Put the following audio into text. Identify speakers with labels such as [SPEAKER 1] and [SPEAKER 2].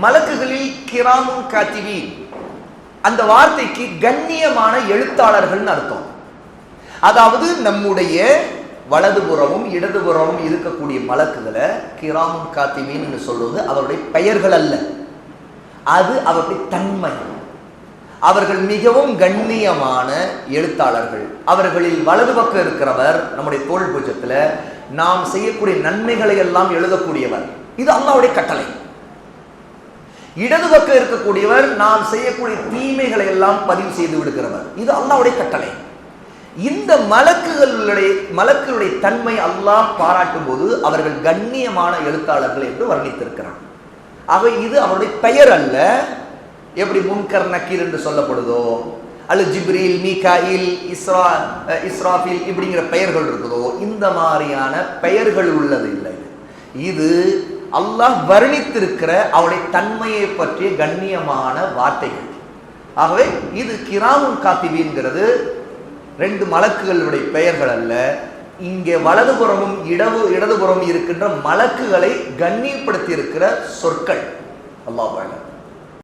[SPEAKER 1] மலக்குகளில் கிராமுன் காத்திவி அந்த வார்த்தைக்கு கண்ணியமான எழுத்தாளர்கள்னு அர்த்தம். அதாவது நம்முடைய வலதுபுறமும் இடதுபுறமும் இருக்கக்கூடிய மலக்குகளை கிராமும் காத்திவின்னு சொல்வது அவருடைய பெயர்கள் அல்ல. அது அவருடைய தன்மை. அவர்கள் மிகவும் கண்ணியமான எழுத்தாளர்கள். அவர்களில் வலது பக்கம் இருக்கிறவர் நம்முடைய தோல் பூஜத்தில் நாம் செய்யக்கூடிய நன்மைகளை எல்லாம் எழுதக்கூடியவர். இது அல்லாவுடைய கட்டளை. இடது பக்கம் இருக்கக்கூடியவர் நாம் செய்யக்கூடிய தீமைகளை எல்லாம் பதிவு செய்து விடுகிறவர். இது அல்லாவுடைய கட்டளை. இந்த மலக்குகளுடைய மலக்குகளுடைய தன்மை அல்லாஹ் பாராட்டும் போது அவர்கள் கண்ணியமான எழுத்தாளர்கள் என்று வர்ணித்திருக்கிறார் ஆக இது அவருடைய பெயர் அல்ல. எப்படி முன்கர் நக்கீர் என்று சொல்லப்படுதோ அல்லது ஜிப்ரீல் மீகாயில் இஸ்ரா இஸ்ராஃபில் இப்படிங்கிற பெயர்கள் இருக்குதோ இந்த மாதிரியான பெயர்கள் உள்ளது இல்லை. இது அல்லாஹ் வர்ணித்திருக்கிற அவளுடைய தன்மையை பற்றிய கண்ணியமான வார்த்தைகள். ஆகவே இது கிராமுன் காத்திவிங்கிறது ரெண்டு மலக்குகளுடைய பெயர்கள் அல்ல. இங்கே வலதுபுறமும் இடவு இடதுபுறம் இருக்கின்ற மலக்குகளை கண்ணியப்படுத்தி இருக்கிற சொற்கள். அல்லாஹ்